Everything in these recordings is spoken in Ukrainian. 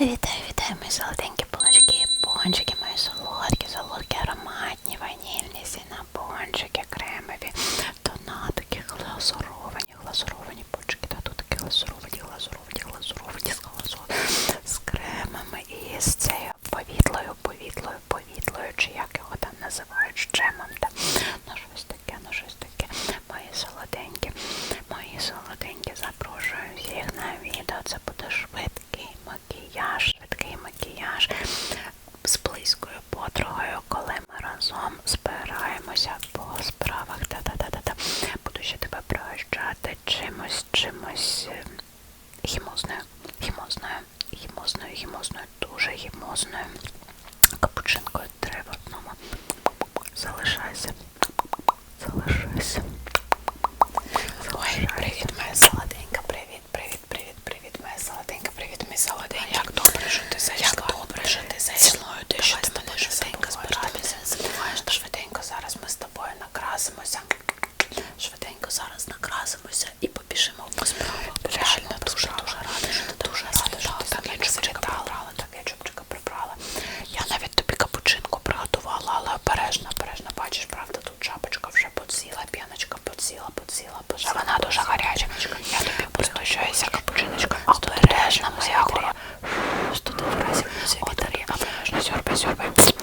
Вітаю, вітаю, мої солоденькі булочки, пончики, мої солодкі. серйозною. Professor beim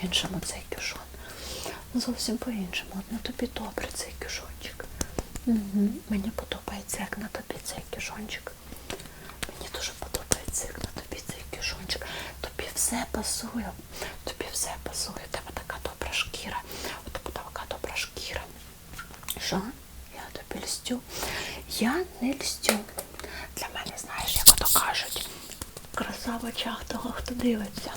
по-іншому цей кюшон. Ну, зовсім по-іншому. От на тобі добре цей кюшончик. Угу. Мені подобається, як на тобі цей кюшончик. Мені дуже подобається, як на тобі цей кюшончик. Тобі все пасує. Тобі все пасує. Тебе така добра шкіра. От така добра шкіра. Що? Я тобі льстю. Я не льстю. Для мене, знаєш, як ото кажуть. Краса в очах того, хто дивиться.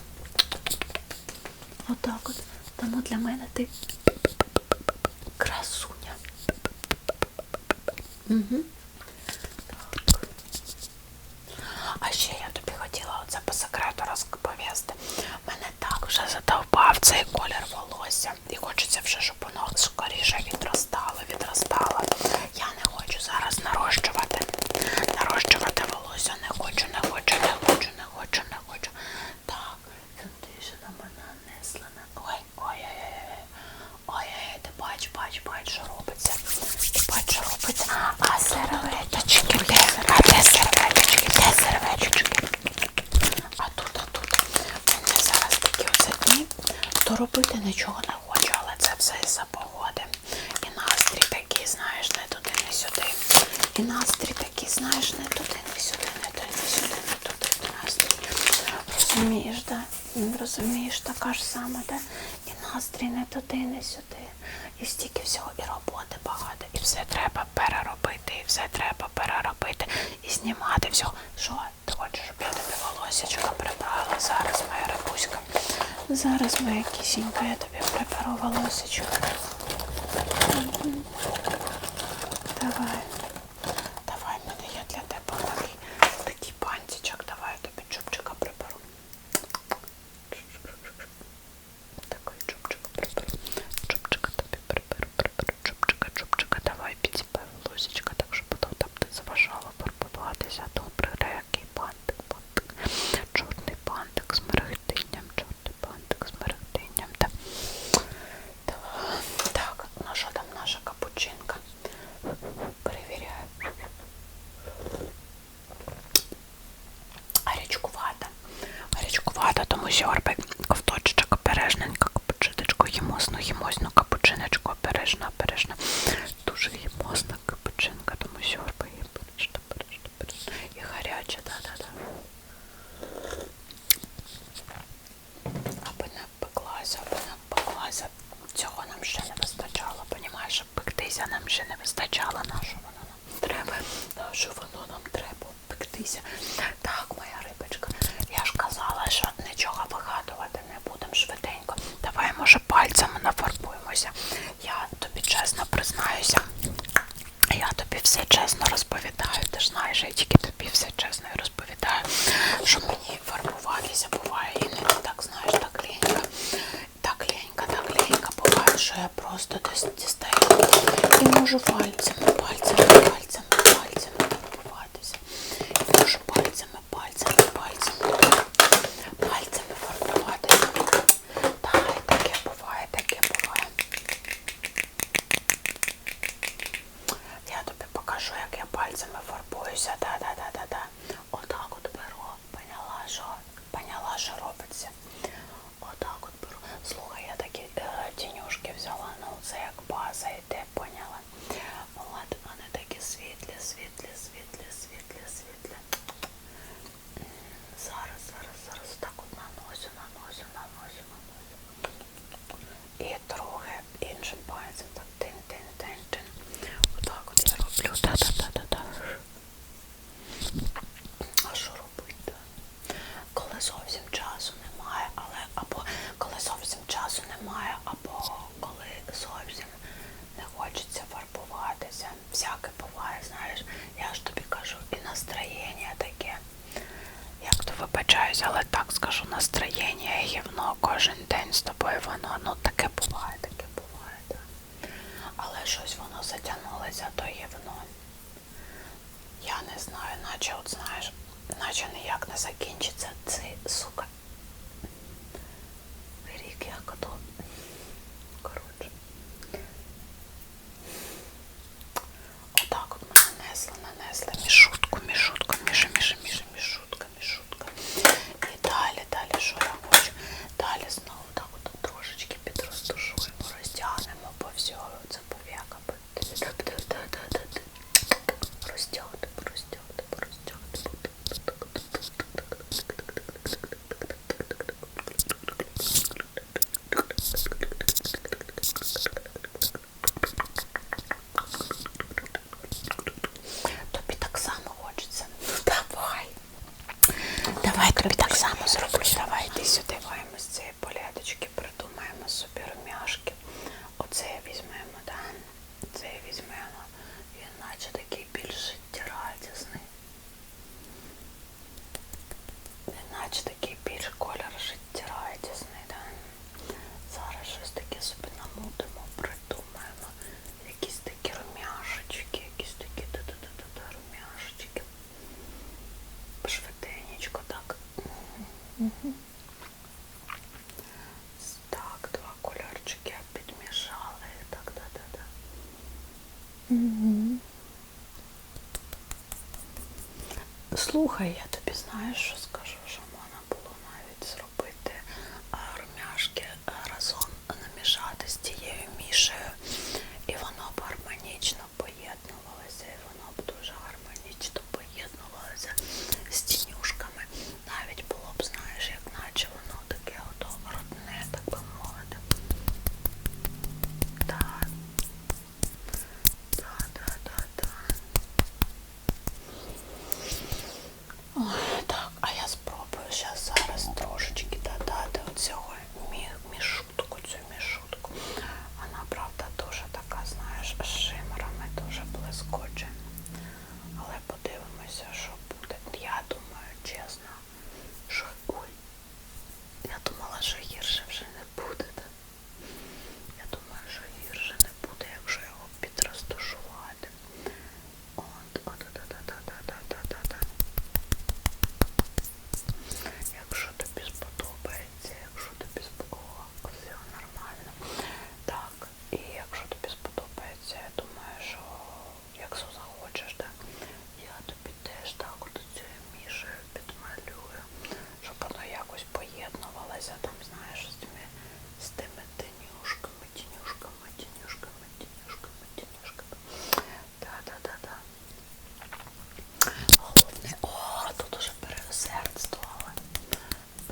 Отак от. Тому ну, для мене ти красуня. Угу. Так. А ще я тобі хотіла оце по секрету розповісти. Мене так вже задовбав цей колір волосся. І хочеться вже, щоб воно скоріше відростало, відростало. Я не хочу зараз нарощувати. Розумієш, да? Розумієш, така ж сама, да? І настрій не туди, не сюди. І стільки всього, і роботи багато, і все треба переробити, і все треба переробити, і знімати всього. Що? Ти хочеш, щоб я тобі волосічка прибрала? Зараз моя рибуська. Зараз моя кисінька, я тобі приберу волосічку. Давай. наче, от знаєш, наче ніяк не закінчиться цей Давай тобі так само зроблю. Давай йди сюди. Слухай, я тобі знаю, що скажу. Що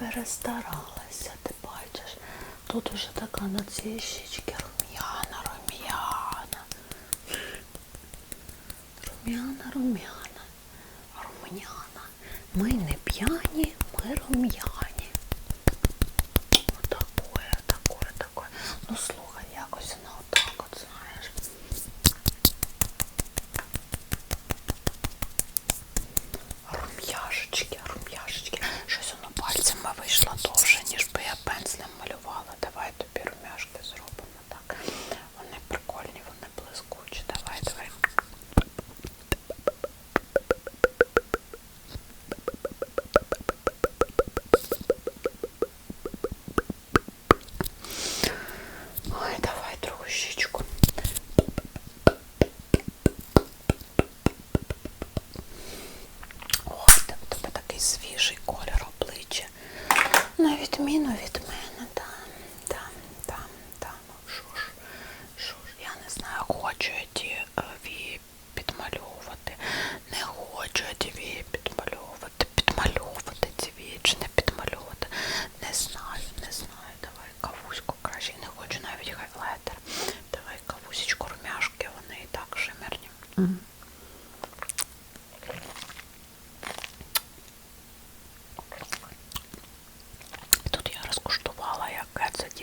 перестаралася, ти бачиш. Тут уже така на цій щічці рум'яна, рум'яна. Рум'яна, рум'яна, рум'яна. Ми не п'яні, ми рум'яні.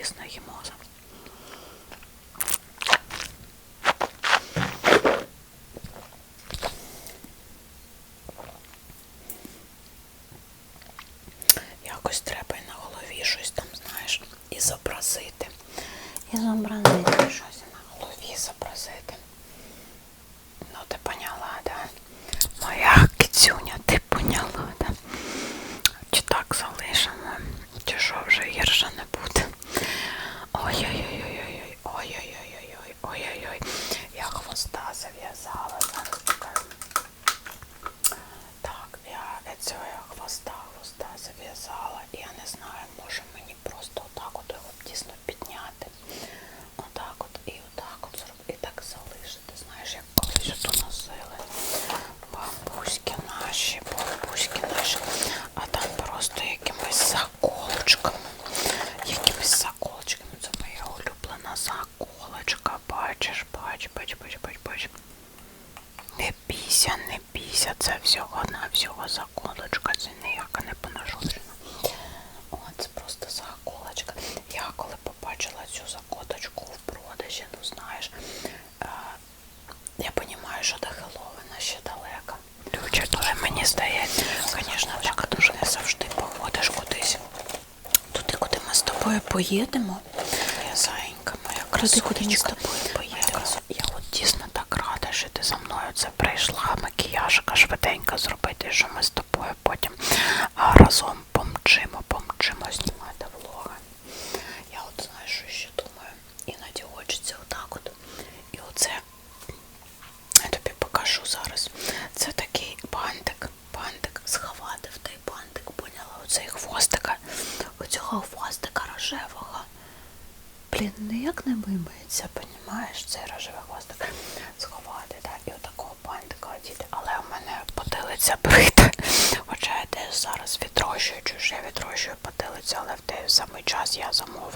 корисна їм може. тобою поїдемо. Я зайка моя красунечка. З тобою поїдемо. Я от дійсно так рада, що ти за мною це прийшла, макіяжка швиденько зробити, що ми з тобою потім разом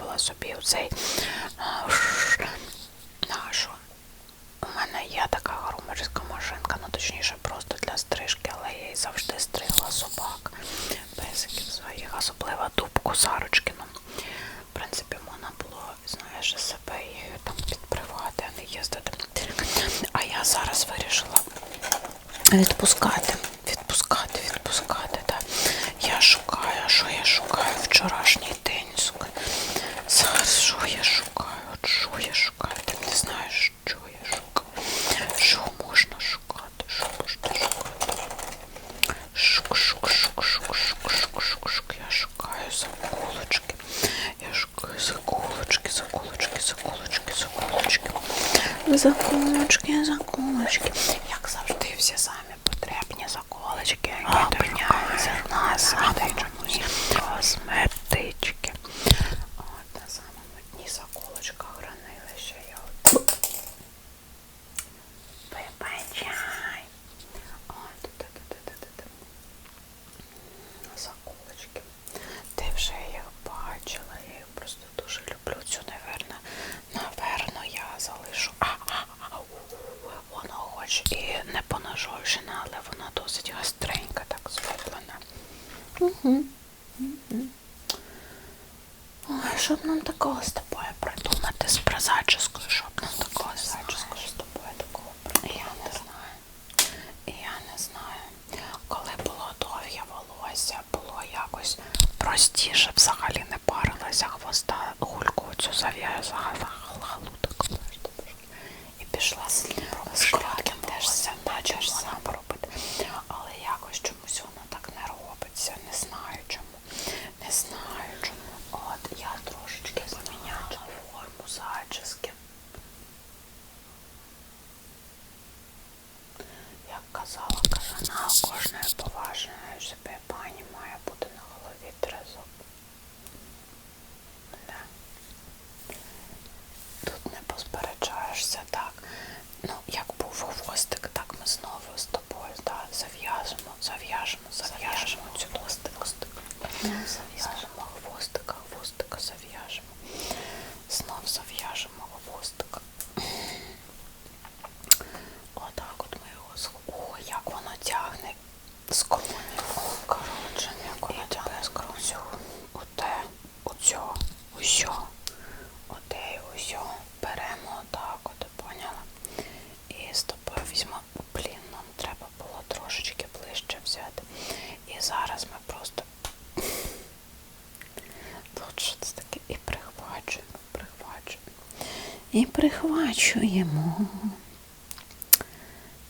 замовила собі оцей нашу. У мене є така грумерська машинка, ну точніше просто для стрижки, але я її завжди стригла собак, песиків своїх, особливо дубку Сарочкину. В принципі, можна було, знаєш, себе її там підпривати, а не їздити. А я зараз вирішила відпускати. заколочки, заколочки, заколочки, заколочки. Я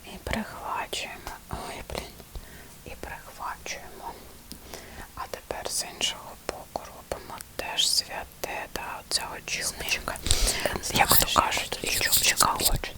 І прихвачуємо. Ой, блін. І прихвачуємо. А тепер з іншого боку робимо теж святе, та оцього чубчика. Як то кажуть, і чубчика хоче.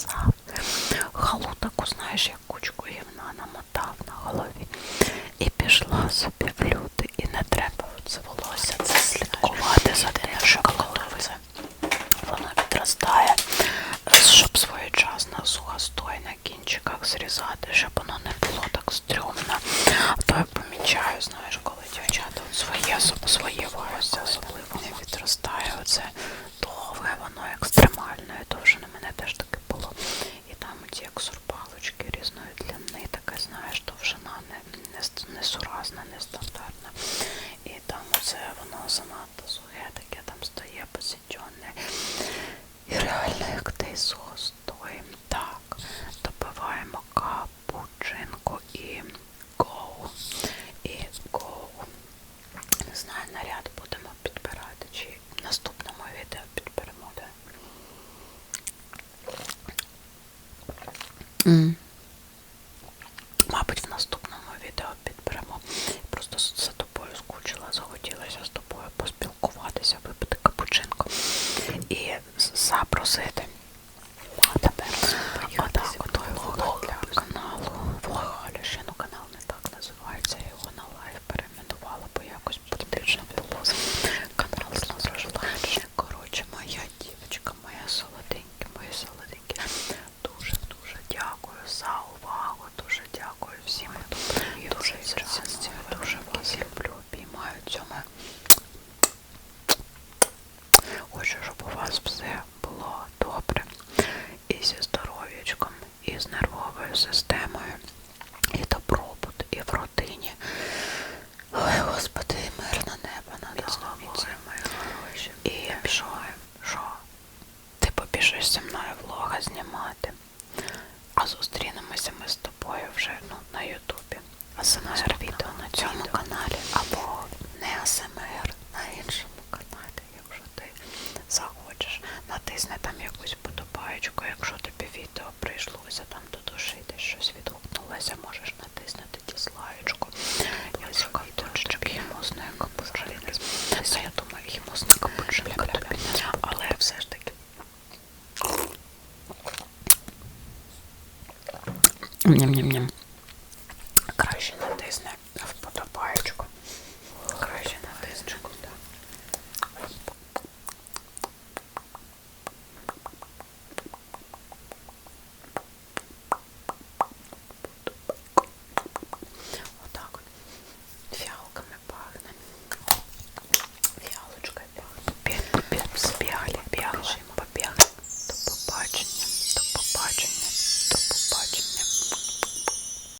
soft. Mm.